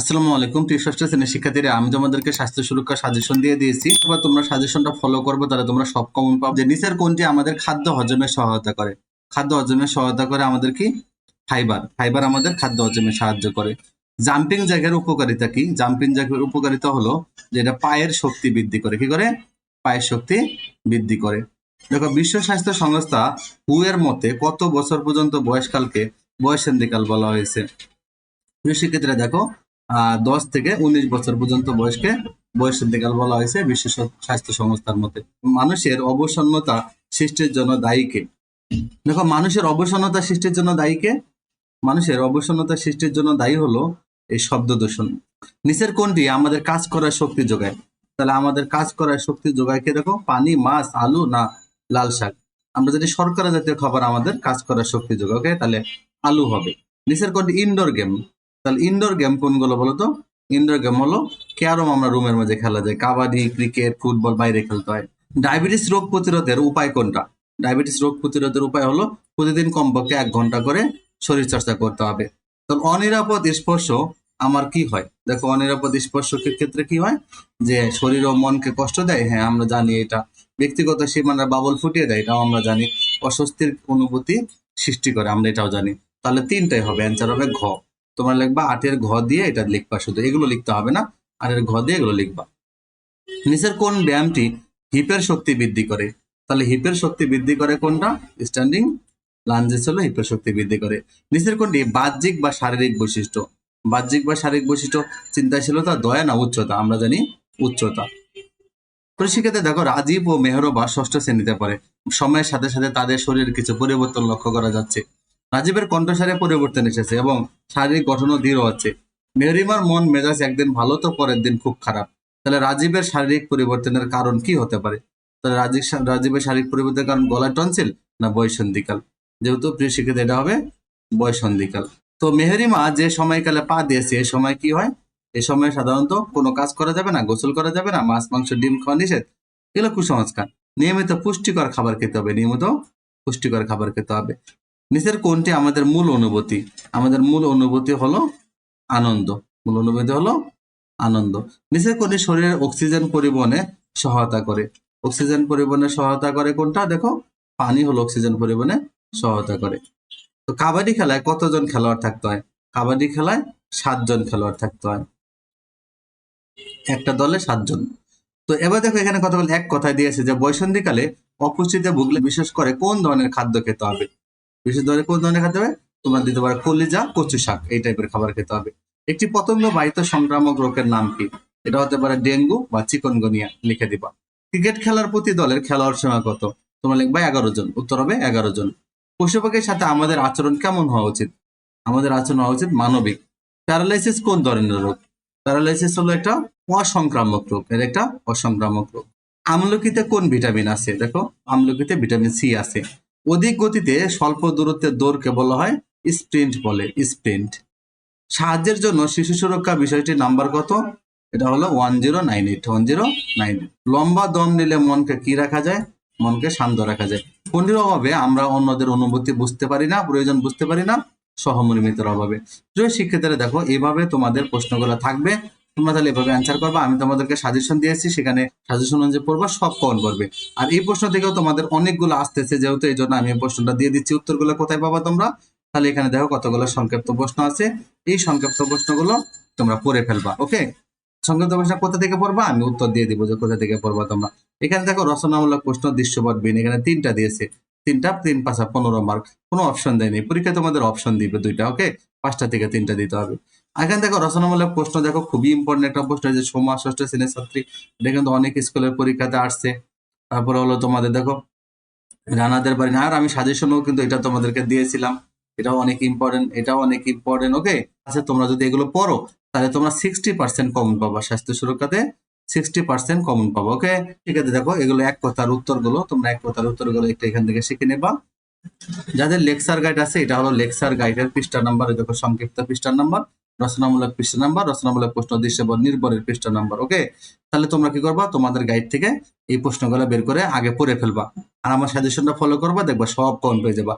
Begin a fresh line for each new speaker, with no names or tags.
আসসালামু আলাইকুম, প্রিয় ষষ্ঠ শ্রেণির শিক্ষার্থীরা, আমি তোমাদেরকে স্বাস্থ্য সুরক্ষা সাজেশন দিয়ে দিয়েছি। এবার তোমরা সাজেশনটা ফলো করবে, তাহলে তোমরা সব কমন পাবে। যে নিচের কোনটি আমাদের খাদ্য হজমে সহায়তা করে? খাদ্য হজমে সহায়তা করে আমাদের কি? ফাইবার ফাইবার আমাদের খাদ্য হজমে সাহায্য করে। জাম্পিং উপকারিতা কি? জাম্পিং উপকারিতা হলো যেটা পায়ের শক্তি বৃদ্ধি করে। কি করে? পায়ের শক্তি বৃদ্ধি করে। দেখো, বিশ্ব স্বাস্থ্য সংস্থা হু এর মতে কত বছর পর্যন্ত বয়সকালকে বয়সেন্দ্রিকাল বলা হয়েছে? শিক্ষার্থীরা, দেখো দশ থেকে উনিশ বছর পর্যন্ত বয়সকে বয়সন্ধিকাল বলা হয়েছে বিশ্ব স্বাস্থ্য সংস্থার মতে। মানুষের অবসন্নতা সৃষ্টির জন্য দায়ী কে? দেখো, মানুষের অবসন্নতা সৃষ্টির জন্য দায়ী কে? মানুষের অবসন্নতা সৃষ্টির জন্য দায়ী হলো এই শব্দ দূষণ নিচের কোনটি? আমাদের কাজ করার শক্তি যোগায়। তাহলে আমাদের কাজ করার শক্তি যোগায় কে দেখো? পানি, মাছ, আলু না লাল শাক? আমরা যদি শর্করা জাতীয় খাবার আমাদের কাজ করার শক্তি যোগায়, ওকে? তাহলে আলু হবে। নিচের কোনটি? ইনডোর গেম তাহলে ইনডোর গেম কোনগুলো বলো তো ইনডোর গেম হলো ক্যারম আমরা রুমের মধ্যে খেলা যায়। কাবাডি ক্রিকেট ফুটবল বাইরে খেলতে হয়। ডায়াবেটিস রোগ প্রতিরোধের উপায় কোনটা? ডায়াবেটিস রোগ প্রতিরোধের উপায় হলো প্রতিদিন কমপক্ষে এক ঘণ্টা করে শরীর চর্চা করতে হবে। তো অনিরাপদ স্পর্শ আমার কি হয়? দেখো, অনিরাপদ স্পর্শের ক্ষেত্রে কি হয়? যে শরীর ও মনকে কষ্ট দেয়? হ্যাঁ আমরা জানি এটা। ব্যক্তিগত সীমানার বাবল ফুটিয়ে দেয়, এটাও আমরা জানি। অস্বস্তির অনুভূতি সৃষ্টি করে, আমরা এটাও জানি। তাহলে তিনটাই হবে অ্যান্সার হবে ঘ। তোমরা লিখবা আটের ঘ দিয়ে এটা লিখবা শুধু। এগুলো লিখতে হবে না, আটের ঘ দিয়ে এগুলো লিখবা। নিচের কোন ব্যায়ামটি হিপের শক্তি বৃদ্ধি করে? তাহলে হিপের শক্তি বৃদ্ধি করে কোনটা? স্ট্যান্ডিং লাঞ্জেস হলো হিপের শক্তি বৃদ্ধি করে। নিচের কোনটি? বাহ্যিক বা শারীরিক বৈশিষ্ট্য। বাহ্যিক বা শারীরিক বৈশিষ্ট্য, চিন্তাশীলতা, দয়া না উচ্চতা? আমরা জানি উচ্চতা। তো সেক্ষেত্রে দেখো, রাজীব ও মেহরবা ষষ্ঠ শ্রেণীতে পড়ে। সময়ের সাথে সাথে তাদের শরীরের কিছু পরিবর্তন লক্ষ্য করা যাচ্ছে। রাজীবের কণ্ঠস্বরে পরিবর্তন এসেছে এবং শারীরিক গঠনও দৃঢ় হচ্ছে মেহরিমার মন, মেজাজ একদিন ভালো তো পরের দিন খুব খারাপ। তাহলে রাজীবের শারীরিক পরিবর্তনের কারণ কি হতে পারে? তাহলে রাজীব রাজীবের শারীরিক পরিবর্তনের কারণ গলার টনসিল না বয়সন্ধিকাল? যেহেতু প্রিয় শিক্ষিত এটা হবে বয়সন্ধিকাল। তো মেহরিমা যে সময়কালে পা দিয়েছে এই সময় কি হয়? এ সময় সাধারণত কোনো কাজ করা যাবে না, গোসল করা যাবে না, মাছ, মাংস, ডিম খাওয়া নিষেধ। এগুলো কুসংস্কার। নিয়মিত পুষ্টিকর খাবার খেতে হবে, নিয়মিত পুষ্টিকর খাবার খেতে হবে। নিচের কোনটি আমাদের মূল অনুভূতি। আমাদের মূল অনুভূতি হলো আনন্দ। মূল অনুভূতি হলো আনন্দ। নিচের কোনটি শরীরের অক্সিজেন পরিবহনে সহায়তা করে। অক্সিজেন পরিবহনে সহায়তা করে কোনটা? দেখো, পানি হলো অক্সিজেন পরিবহনে সহায়তা করে। তো কাবাডি খেলায় কতজন খেলোয়াড় থাকতে হয়? কাবাডি খেলায় সাতজন খেলোয়াড় থাকতে হয়। একটা দলে সাতজন। তো এবার দেখো, এখানে কথা বলে এক কথায় দিয়েছে যে বৈসন্ধিকালে অপুষ্টিতে ভুগলে বিশেষ করে কোন ধরনের খাদ্য খেতে হবে? বিশেষ ধরনের কোন ধরনের খাদ্য হবে? তোমরা দিতে পারো কলিজা কচু শাক, এই টাইপের খাবার খেতে হবে। একটি পতঙ্গ বাহিত সংক্রামক রোগের নাম কি? এটা হতে পারে ডেঙ্গু বা চিকনগনিয়া, লিখে দিবা। ক্রিকেট খেলার প্রতি দলের খেলোয়াড় সংখ্যা কত? তোমরা লিখবা এগারো জন। উত্তর হবে এগারো জন। পশু পাখির সাথে আমাদের আচরণ কেমন হওয়া উচিত? আমাদের আচরণ হওয়া উচিত মানবিক। প্যারালাইসিস কোন ধরনের রোগ? প্যারালাইসিস হলো একটা অসংক্রামক রোগ, এর একটা অসংক্রামক রোগ। আমলকিতে কোন ভিটামিন আছে? দেখো, আমলকিতে ভিটামিন সি আছে। অধিক গতিতে স্বল্প দূরত্বের দৌড়কে বলা হয় স্প্রিন্ট বলে স্প্রিন্ট সাহায্যের জন্য শিশু সুরক্ষা বিষয়টির নাম্বার কত? এটা হলো one zero nine eight one zero nine লম্বা দম নিলে মনকে কি রাখা যায়? মনকে শান্ত রাখা যায়। কোনটির অভাবে আমরা অন্যদের অনুভূতি বুঝতে পারি না, প্রয়োজন বুঝতে পারি না, সহমর্মিতার অভাবে। প্রিয় শিক্ষার্থীরা, দেখো এইভাবে তোমাদের প্রশ্নগুলো থাকবে। তোমরা তাহলে এভাবে অ্যান্সার করবে, আমি তোমাদেরকে সাজেশন দিয়েছি, সেখানে সাজেশন অনুযায়ী পড়বা, সব কমন করবে। আর এই প্রশ্ন থেকেও তোমাদের অনেকগুলো আসতেছে, যেহেতু এই জন্য আমি এই প্রশ্নটা দিয়ে দিচ্ছি, উত্তরগুলো কোথায় পাবা তোমরা? তাহলে এখানে দেখো কতগুলো সংক্ষিপ্ত প্রশ্ন আছে। এই সংক্ষিপ্ত প্রশ্নগুলো তোমরা পড়ে ফেলবা ওকে সংক্ষিপ্ত প্রশ্ন কোথা থেকে পড়বা? আমি উত্তর দিয়ে দিব যে কোথা থেকে পড়বা তোমরা। এখানে দেখো রচনামূলক প্রশ্ন, দৃশ্যপট বিন, এখানে তিনটা দিয়েছে। তিনটা, তিন, পাঁচা পনেরো মার্ক কোনো অপশন দেয়নি। পরীক্ষায় তোমাদের অপশন দিবে দুইটা ওকে পাঁচটা থেকে তিনটা দিতে হবে। এখানে দেখো রচনামূলক প্রশ্ন, দেখো খুবই ইম্পর্টেন্ট একটা প্রশ্ন যে সোমা, ষষ্ঠ শ্রেণির ছাত্রী, এটা কিন্তু অনেক স্কুলের পরীক্ষাতে আসছে। তারপরে হলো তোমাদের দেখো, রানাদের বাড়ি, আর আমি সাজেশনও কিন্তু এটা তোমাদেরকে দিয়েছিলাম। এটাও অনেক ইম্পর্টেন্ট এটাও অনেক ইম্পর্টেন্ট ওকে আচ্ছা তোমরা যদি এগুলো পড়ো, তাহলে তোমরা সিক্সটি পার্সেন্ট কমন পাবা, স্বাস্থ্য সুরক্ষাতে সিক্সটি পার্সেন্ট কমন পাবো ওকে ঠিক আছে, দেখো, এগুলো এক কথার উত্তরগুলো, তোমরা এক কথার উত্তরগুলো একটু এখান থেকে শিখে নেবা। যাদের লেকচার গাইড আছে, এটা হলো লেকচার গাইডের পৃষ্ঠা নাম্বার দেখো সংক্ষিপ্ত পৃষ্ঠা নাম্বার রচনামূলক পৃষ্ঠা নাম্বার, রচনামূলক প্রশ্ন দৃশ্যপদ নির্ভরের পৃষ্ঠা নাম্বার, ওকে? তাহলে তোমরা কি করবা? তোমাদের গাইড থেকে এই প্রশ্নগুলো বের করে আগে পড়ে ফেলবা। আর আমার সাজেশনটা ফলো করবা, দেখবা সব কমন পেয়ে যাবা।